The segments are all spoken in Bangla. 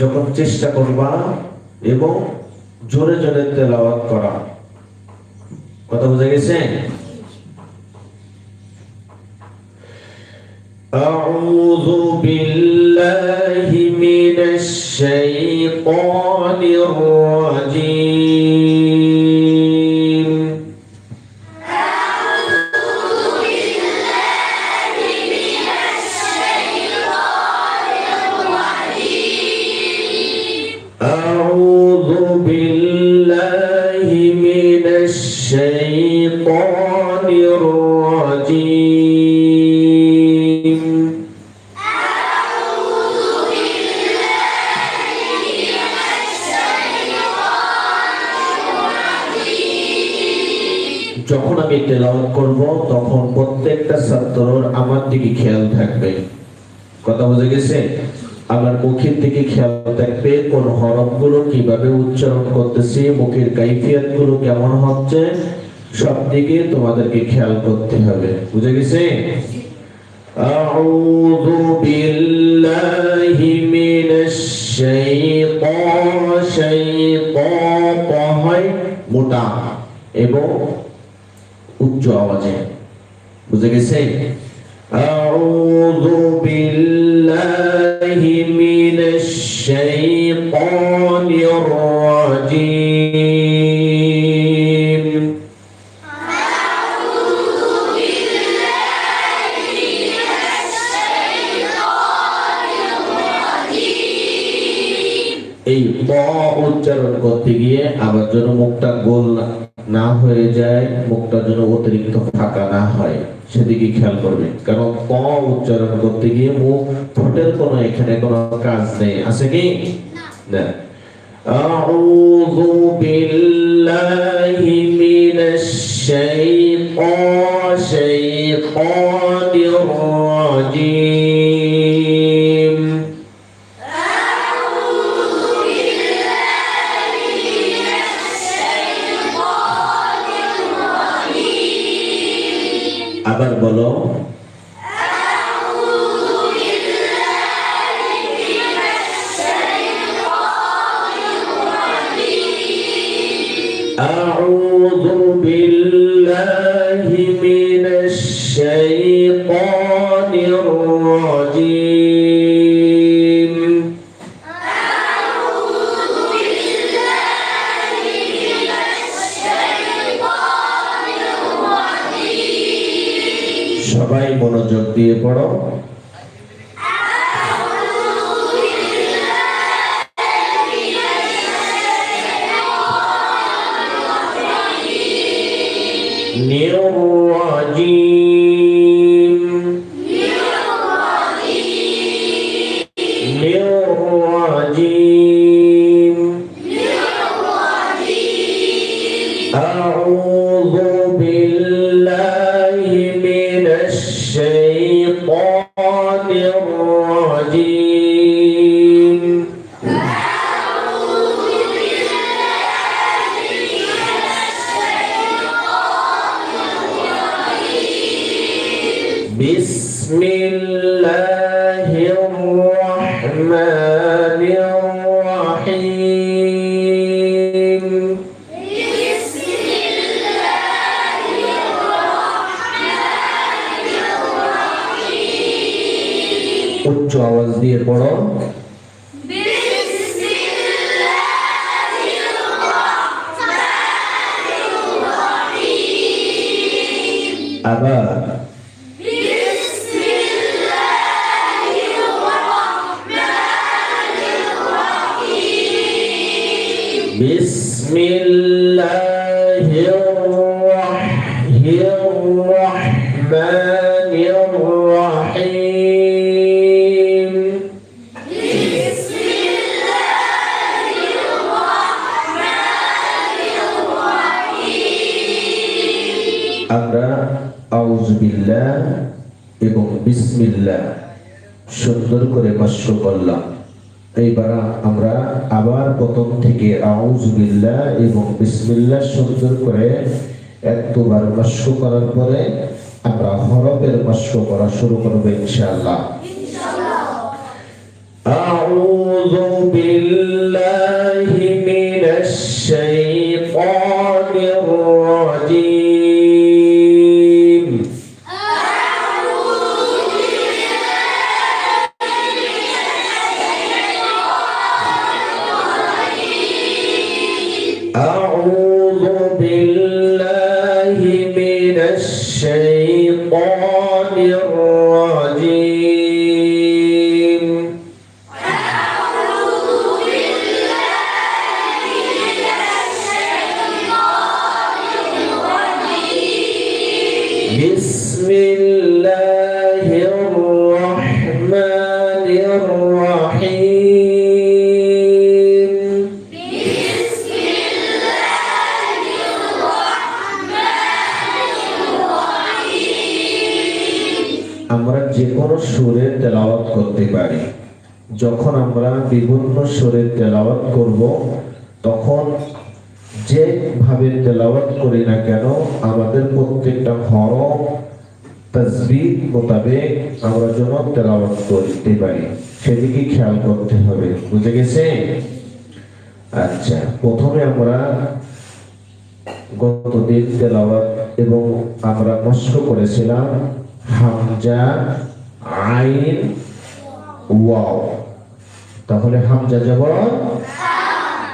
যখন চেষ্টা করবা এবং জোরে জোরে তেলাওয়াত করা কথা বুঝে গেছে أعوذ بالله من الشيطان الرجيم প্রত্যেকটা ছাত্রর আমার দিকে খেয়াল থাকবে কথা বুঝে গেছে আমার মুখের দিকে খেয়াল থাকবে কোন হরফগুলো কিভাবে উচ্চারণ করতেছি মুখের কাইফিয়াত গুলো কেমন হচ্ছে সব দিকে তোমাদেরকে খেয়াল করতে হবে বুঝে গেছে أعوذ بالله من الشيطان شيطان হয় মোটা এবং উচ্চ আওয়াজে বুঝে গেছে أعوذ بالله من الشيطان الرجيم করতে গিয়ে আবার যেন মুখটা গোল না- না হয়ে যায় মুখটা যেন অতিরিক্ত ফাঁকা না হয় সেদিকে খেয়াল করবে কারণ প উচ্চারণ করতে গিয়ে মুখ ঠোঁটের কোনো এখানে কোনো কাজ নেই আছে কি না أعوذ بالله من الشيطان شيطان সবাই মনোযোগ দিয়ে পড়ো। بسم الله الرحمن আমরা আউজবিল্লা এবং বিসমিল্লা সুন্দর করে বাস্য করলাম। এইবার আমরা আবার প্রথম থেকে আউজবিল্লা এবং বিসমিল্লা সুন্দর করে এতবার বাস্য করার পরে আমরা হরফের বাস্য করা শুরু করব ইনশাআল্লাহ। আউ الرجيم যখন আমরা বিভিন্ন সুরের তেলাওয়াত করব, তখন যেভাবে তেলাওয়াত করি না কেন, আমাদের প্রত্যেকটা হরফ, তসবিহ মোতাবেক আমরা যেন তেলাওয়াত করতে পারি। সেদিকে খেয়াল করতে হবে। বুঝে গেছে? আচ্ছা প্রথমে আমরা গতদিন তেলাওয়াত এবং আমরা মস্ক করেছিলাম হামজা, আইন, ওয়াও। তাহলে হামজা জবর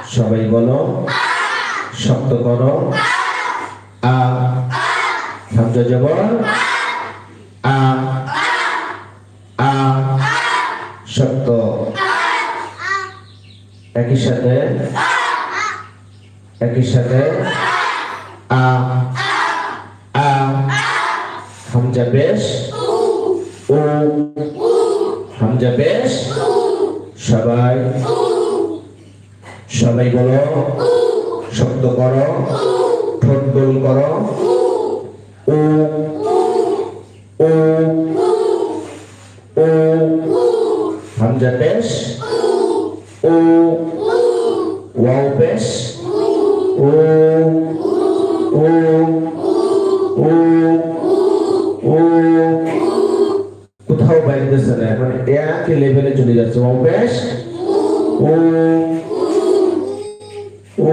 সবাই বলো। শব্দ করো। আ। হামজা জবর আ। আ। শব্দ একই সাথে। একই সাথে। আ। আ। হামজা বেশ। ও ওয়াও পেশ ও ও ও ও কোথাও বাইরেছে না এখন একই লেভেলে চলে যাচ্ছে। ওয়াও পেশ ও ও ও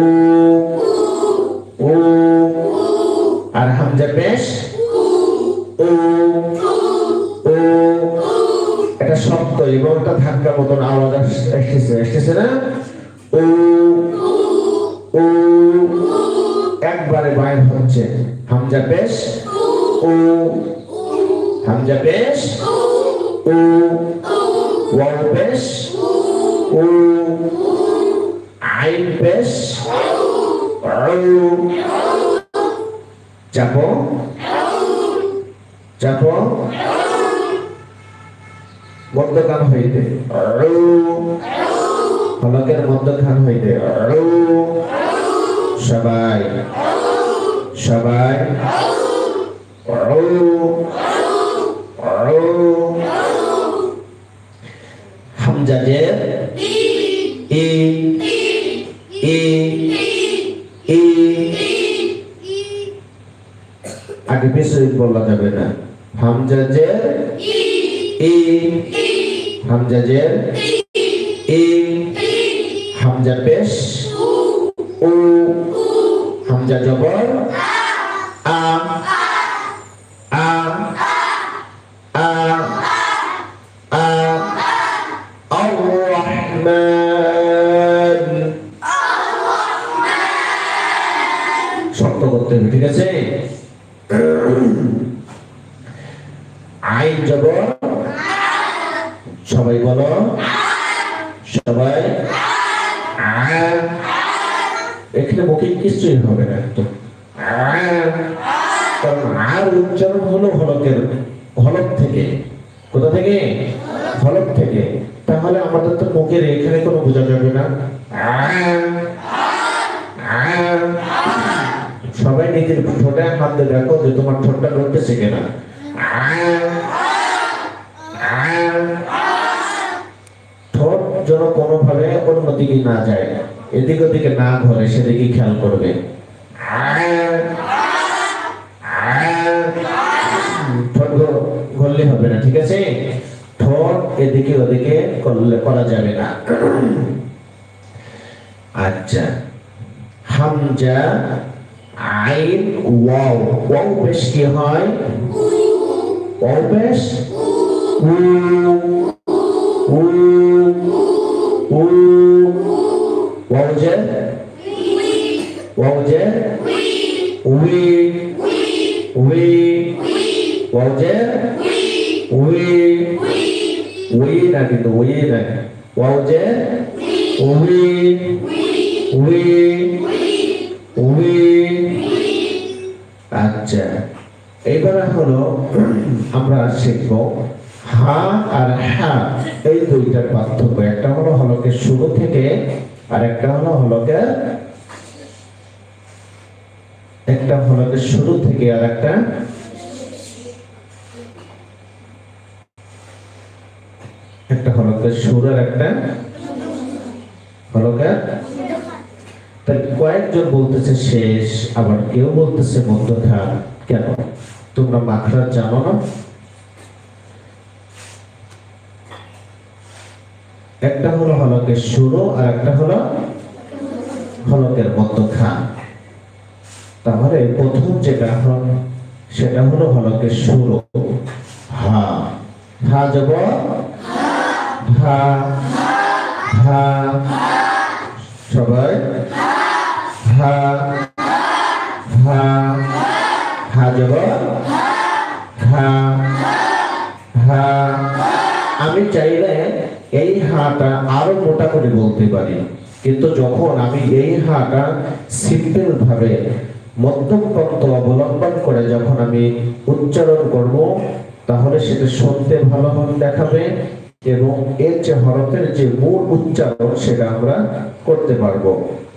চাপো মধ্যখান হইতে ফলকের মধ্যখান হইতে সবাই সবাই ও শক্ত করতে ঠিক আছে? আইন যাব সবাই বলো। সবাই। এখানে মুখে কিছুই হবে না একদম। আর উচ্চারণ হলো হলকের হলক থেকে কোথা থেকে হলক থেকে তাহলে আমাদের তো মুখের এখানে কোনো বোঝা যাবে না আ। আ। সবাই নিজের ঠোঁটে হাত দিয়ে দেখো যে তোমার ঠোঁটটা নড়তেছে কিনা আ। আ। ঠোঁট যেন কোনোভাবে অন্যদিকে না যায় এদিক ওদিকে না ঘরে সেদিকে খেয়াল করবে। ঘুরলে হবে না, ঠিক আছে? ঠোঁট এদিকে ওদিকে করলে করা যাবে না। আচ্ছা। হামজা, আইন, ওয়াও। ওয়াও বেশ কি হয়? ওয়াও বেশ? উ উ। ওয়াও জের উই উই ওয়াও উই উই না কিন্তু উই না ওয়াও উই উই উই আচ্ছা এবারে হলো আমরা শিখব হা আর হা এই দুইটার পার্থক্য একটা হলো হলকে শুরু থেকে আর একটা হলো হলকে, একটা হলকে শুরু থেকে আর একটা একটা হলকে শুরু আর একটা হলকে। তাই কয়েকজন বলতেছে শেষ, আবার কেউ বলতেছে মধ্যখান কেন? তোমরা মাখরা জানো না? একটা হলো হলকের শুরু আর একটা হলো হলকের মধ্যখান। তাহলে প্রথম যেটা হল সেটা হলো হলকের শুরু। হা। হা যাব। হা। হা। সবাই। হা। হা। হা যাব। হা। হা। আমি চাইলে এই হাটা আরও মোটা করে বলতে পারি। কিন্তু যখন আমি এই হাটা সিম্পল ভাবে মধ্যম পন্থ অবলম্বন করে যখন আমি উচ্চারণ করব, তাহলে সেটা শুনতে ভালো দেখাবে এবং এর যে হরফের যে মূল উচ্চারণ সেটা আমরা করতে পারব।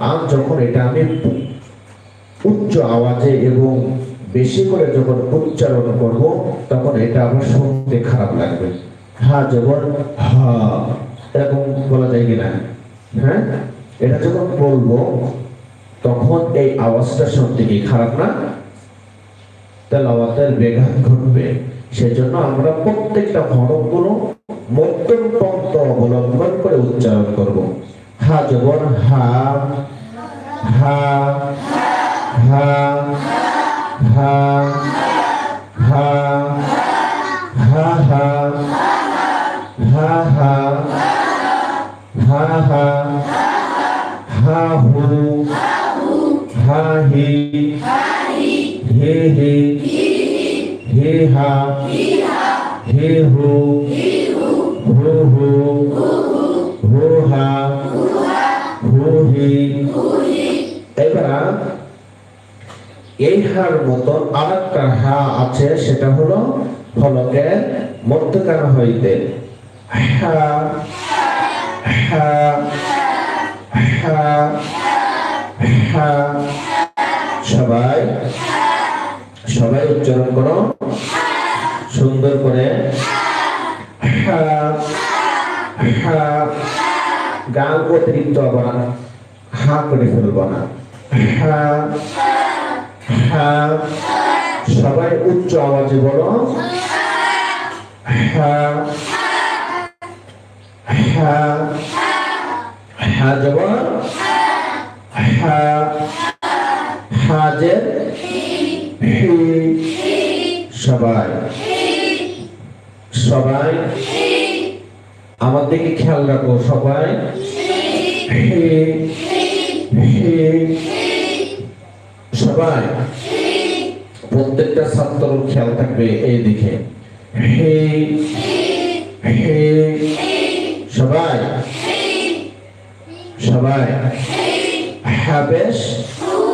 আর যখন এটা আমি উচ্চ আওয়াজে এবং বেশি করে যখন উচ্চারণ করব, তখন এটা আমার শুনতে খারাপ লাগবে। হা, জবর, হ, এরকম বলা যায় কিনা? হ্যাঁ? এটা যখন বলব, তখন এই আওয়াজটা সব থেকে খারাপ না? তাহলে আওয়াজের বেঘাত ঘটবে। সেজন্য আমরা প্রত্যেকটা হরফগুলো মধ্যম তন্ত্র অবলম্বন করে উচ্চারণ করব। হা, জবর হা হা হা হা হা হা হা হে হা হে। হু হু। হু হু হা হু এবার এই হার মতন আরেকটা হা আছে, সেটা হলো ফলকের মধ্যকান হইতে হা। হা। হা। হা। সবাই। সবাই উচ্চারণ করো। গাল অতিরিক্ত আবার হা করে ফেলব না সবাই উচ্চ আওয়াজে বলো হ্যাঁ যাব হ্যাঁ হাজের সবাই সবাই আমার দিকে খেয়াল রাখো সবাই। সবাই। প্রত্যেকটা ছাত্র খেয়াল থাকবে এই দিকে হে হে, সবাই। সবাই। হাবেশ হু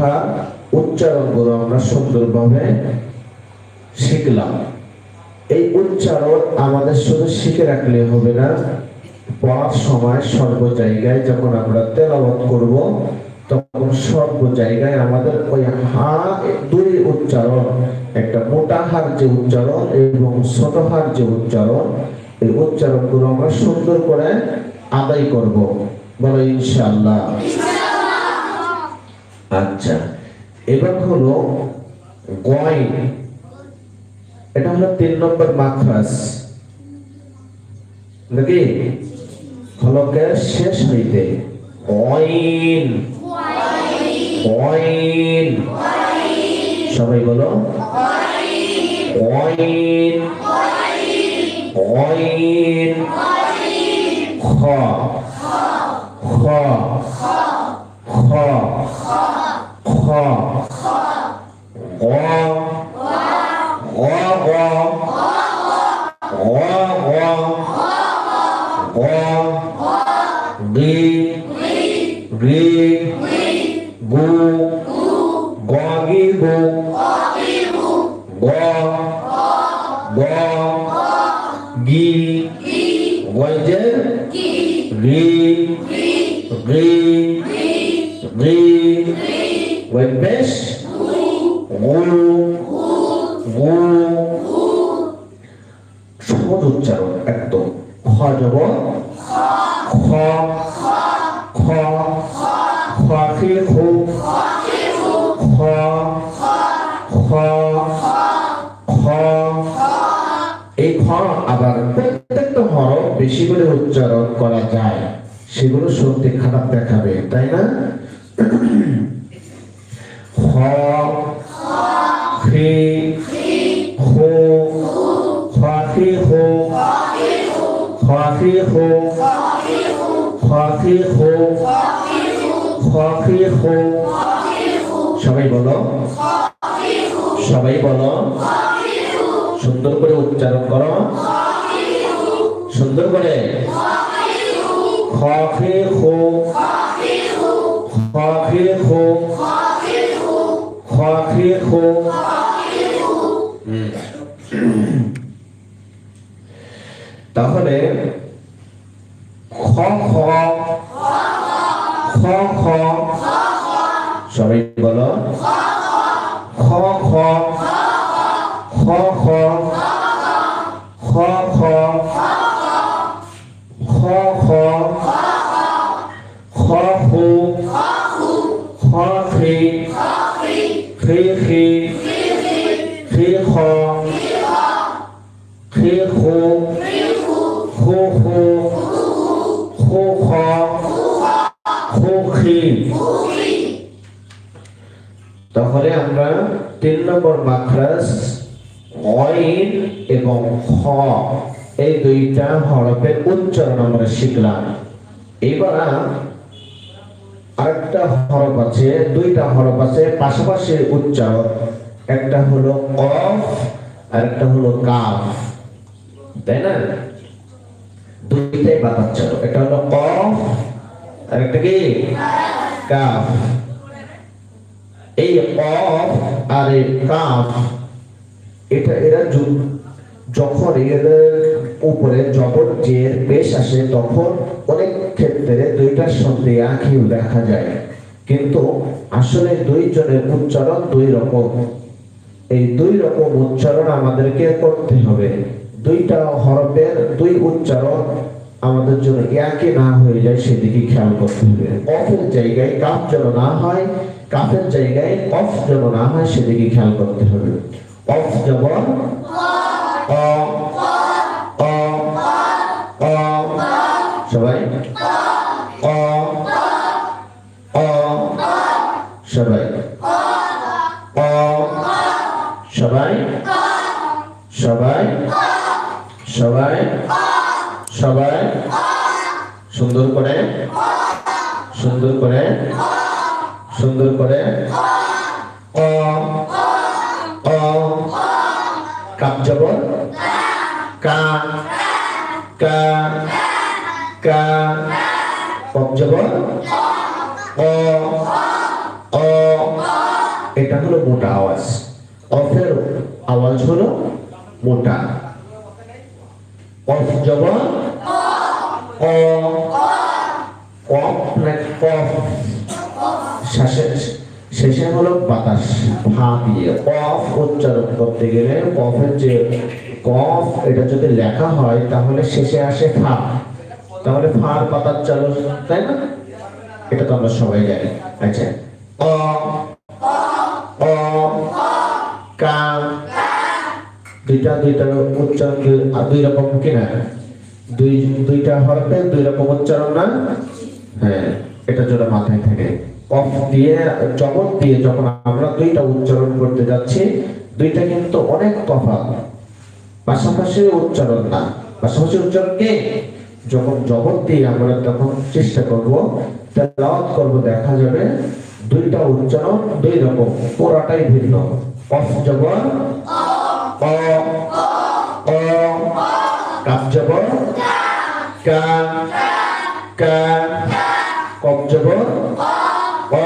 হা উচ্চারণগুলো আমরা সুন্দরভাবে শিখলাম। এই উচ্চারণ আমাদের শুধু শিখে রাখলে হবে না, পড়ার সময় সর্ব জায়গায় যখন আমরা তেলাওয়াত করব, তখন সর্ব জায়গায় আমাদের ওই হা দুই উচ্চারণ, একটা মোটা হার যে উচ্চারণ এবং ছোট হার যে উচ্চারণ, এই উচ্চারণগুলো আমরা সুন্দর করে আদায় করব। বলো ইনশাআল্লাহ। আচ্ছা এবার হলো গয় এটা হলো তিন নম্বর মাখরাস নাকি? হলকের শেষ হইতে অইন অইন সবাই বলো। অইন খ খ। খ। এই আবার প্রত্যেকটা হরফ বেশি করে উচ্চারণ করা যায়। সেগুলো সত্যি খারাপ দেখাবে, তাই না? সবাই বলো খ খ খ খ খ খ খ খ খ নম্বর অইন এবং খ, এই দুইটা হরফের উচ্চারণ আমরা শিখলাম। এবার আরেকটা হরফ আছে, দুইটা হরফ আছে, পাশাপাশি উচ্চারণ। একটা হলো কফ আর একটা হলো কাফ। তাই না? দুইটাই বাতাচ্চারণ একটা হলো কফ আর একটা কি? কাফ। এই কফ আর এই কাফ, এটা এরা যখন এদের উপরে জবর জের পেশ আসে, তখন অনেক ক্ষেত্রে দুইটার সঙ্গে একই দেখা যায়। কিন্তু আসলে দুইজনের উচ্চারণ দুই রকম। এই দুই রকম উচ্চারণ আমাদেরকে করতে হবে। দুইটা হরফের দুই উচ্চারণ আমাদের জন্য একই না হয়ে যায় সেদিকে খেয়াল করতে হবে। অফের জায়গায় কাফ যেন না হয় কাফের জায়গায় অফ যেন না হয় সেদিকে খেয়াল করতে হবে। অফ অ সবাই? সবাই? সবাই? সবাই? সবাই? সবাই? সুন্দর করে? সুন্দর করে? সুন্দর করে। অ অ কাপ যাব কা কা কা কফ জবর। অ অ, এটা হলো মোটা আওয়াজ। অফের আওয়াজ হলো মোটা। কফ জবর। অ কফ না কফ শেষে শেষে হলো বাতাস। ভা দিয়ে কফ উচ্চারণ করতে গেলে কফের যে কফ, এটা যদি লেখা হয়, তাহলে শেষে আসে ফা। তাহলে ফার পাতার চালু তাই না? এটা তো আমরা সবাই জানি। আচ্ছা। অ অ, কা, দুইটা দুইটা উচ্চারণ দুই রকম কিনা দুই, দুইটা হরফে দুই রকম উচ্চারণ না? হ্যাঁ এটা যেটা মাথায় থাকে। কফ দিয়ে জবর দিয়ে যখন আমরা দুইটা উচ্চারণ করতে যাচ্ছি, দুইটা কিন্তু অনেক তফাৎ পাশাপাশি উচ্চারণ না। পাশাপাশি উচ্চারণ কে? যখন জবর দিয়ে আমরা তখন চেষ্টা করব, তেলাওয়াত করব, দেখা যাবে দুইটা উচ্চারণ দুই রকম, পুরাটাই ভিন্ন। কফ জবর অ অ কাপ জবর অ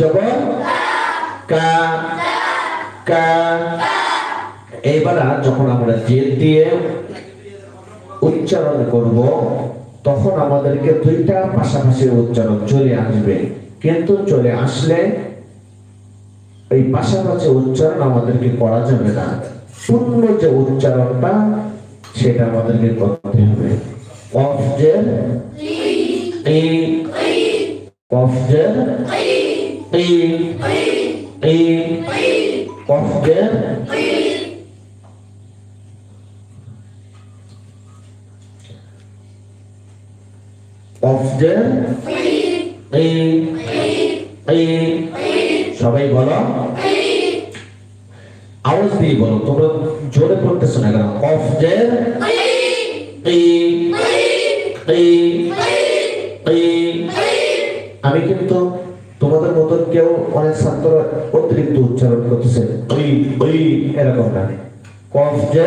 জবর কা কা এবার যখন আমরা জেদ দিয়ে উচ্চারণ করব, তখন আমাদেরকে দুইটা পাশাপাশি উচ্চারণ চলে আসবে। কিন্তু চলে আসলে এই পাশাপাশি উচ্চারণ আমাদেরকে করা যাবে না। পূর্ণ যে উচ্চারণটা, সেটা আমাদেরকে করতে হবে। কফ যে এই কফ যে এই এই কফ যে কফ এই সবাই বলো। আওয়াজ দিয়ে বলো, তোমরা জোরে পড়তেছো না কেন? কফ এই এই আমি কিন্তু তোমাদের মতন কেউ অনেক ছাত্র অতিরিক্ত উচ্চারণ করতেছে। এরকম না কফ যে?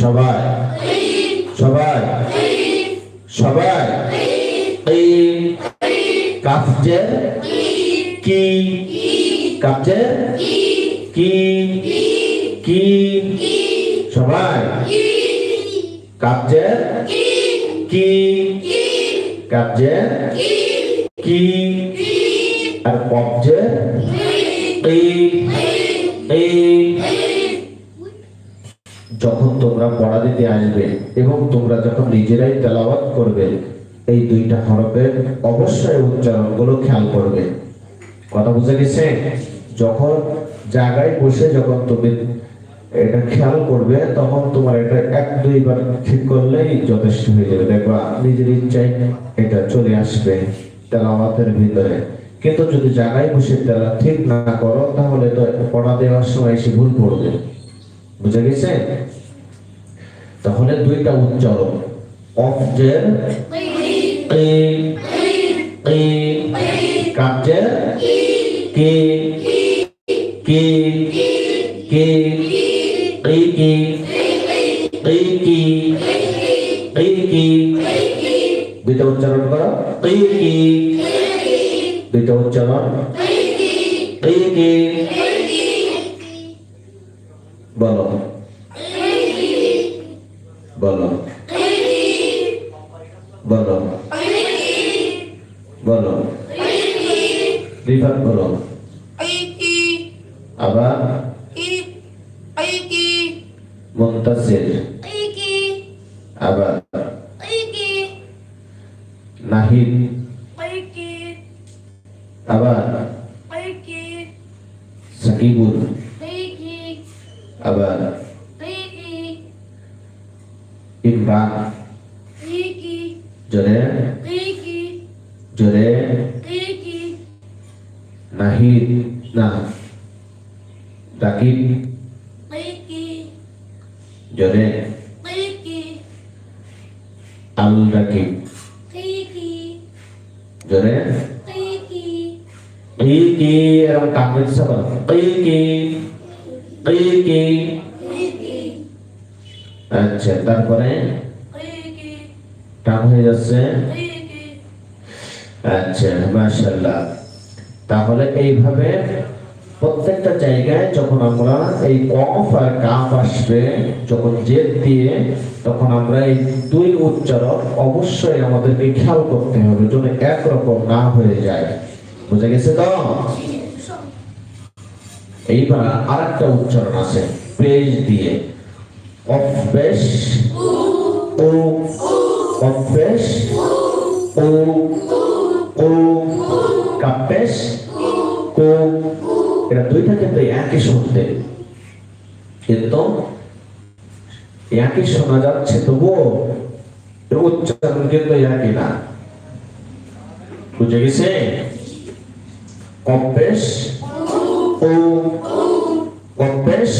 সবাই। সবাই। সবাই। কাফ যে? কি? কাফ যে? কি? কি? সবাই। যে কি? যে কি? আর এই। যখন তোমরা পড়া দিতে আসবে এবং তোমরা যখন নিজেরাই তেলাওয়াত করবে এই দুইটা হরফের অবশ্যই উচ্চারণ উচ্চারণগুলো খেয়াল করবে। কথা বুঝে গেছে? যখন জায়গায় বসে যখন তুমি এটা খেয়াল করবে, তখন তোমার এটা এক, দুইবার ঠিক করলেই যথেষ্ট হয়ে যাবে। দেখবা, নিজের এটা চলে আসবে তেলাওয়াতের ভিতরে। কিন্তু যদি জায়গায় বসে তেলা ঠিক না করো, তাহলে তো পড়া দেওয়ার সময় এসে ভুল পড়বে। বুঝে গেছে? তাহলে দুইটা উচ্চারণ। অফ যে এই এই কাজের কি কি কি এই কি এই কি এই কি দুইটা উচ্চারণ করো এই কি দুইটা উচ্চারণ এই কি বলো বলো বলো বলো রিফাত বলো আচ্ছা তারপরে? টান হয়ে যাচ্ছে? আচ্ছা মাশাআল্লাহ। তাহলে এইভাবে প্রত্যেকটা জায়গায় যখন আমরা এই কফ আর কাফ আসবে, যখন জেদ দিয়ে, তখন আমরা এই দুই উচ্চারণ অবশ্যই আমাদেরকে খেয়াল করতে হবে, যেন একরকম না হয়ে যায়। বুঝে গেছে তো? এইবার আরেকটা উচ্চারণ আছে পেজ দিয়ে। অফবেশ ও অফবেশ ও ও কাপেশ কো এটা দুইটা কিন্তু একই শুনতে কিন্তু একই শোনা যাচ্ছে, তবুও এর উচ্চারণ কিন্তু একই না। বুঝে গেছে? কম্পেশ ও কম্পেশ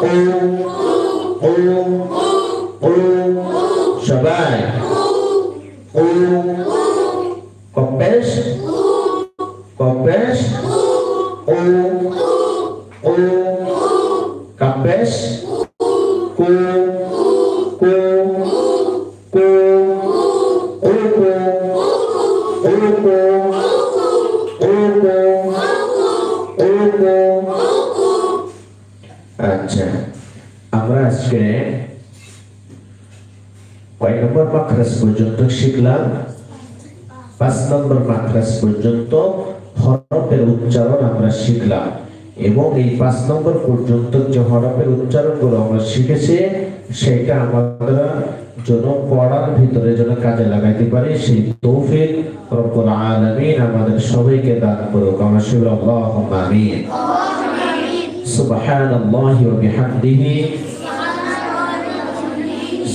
ও কয় নম্বর মাখরাজ পর্যন্ত শিখলাম। পাঁচ নম্বর মাখরাজ পর্যন্ত হরফের উচ্চারণ আমরা শিখলাম। এবং এই পাঁচ নম্বর পর্যন্ত যে হরফের উচ্চারণগুলো আমরা শিখেছি সেটা আমাদের জন্য পড়ার ভিতরে যেন কাজে লাগাইতে পারি সেই তৌফিক রব্বুল আলামিন আমাদের সবাইকে দান করুক। আমরা আমিন। সুবহানাল্লাহি ওয়া বিহামদিহি।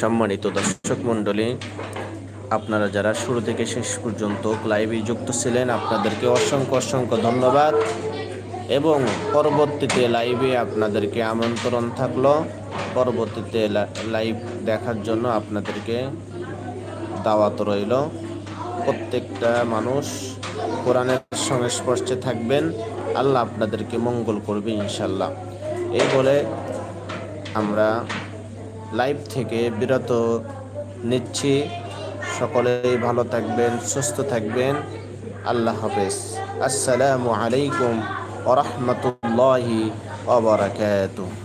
সম্মানিত দর্শক মণ্ডলী, আপনারা যারা শুরু থেকে শেষ পর্যন্ত লাইভে যুক্ত ছিলেন, আপনাদেরকে অসংখ্য অসংখ্য ধন্যবাদ। এবং পরবর্তীতে লাইভে আপনাদেরকে আমন্ত্রণ থাকল। পরবর্তীতে লাইভ দেখার জন্য আপনাদেরকে দাওয়াত রইল। প্রত্যেকটা মানুষ কোরআনের সংস্পর্শে থাকবেন। আল্লাহ আপনাদেরকে মঙ্গল করবে ইনশাল্লাহ এই বলে আমরা লাইভ থেকে বিরত নিচ্ছি। সকলেই ভালো থাকবেন, সুস্থ থাকবেন। আল্লাহ হাফেজ। আসসালামু আলাইকুম ওরহমতুল্লাহি ওবরাকাতুহ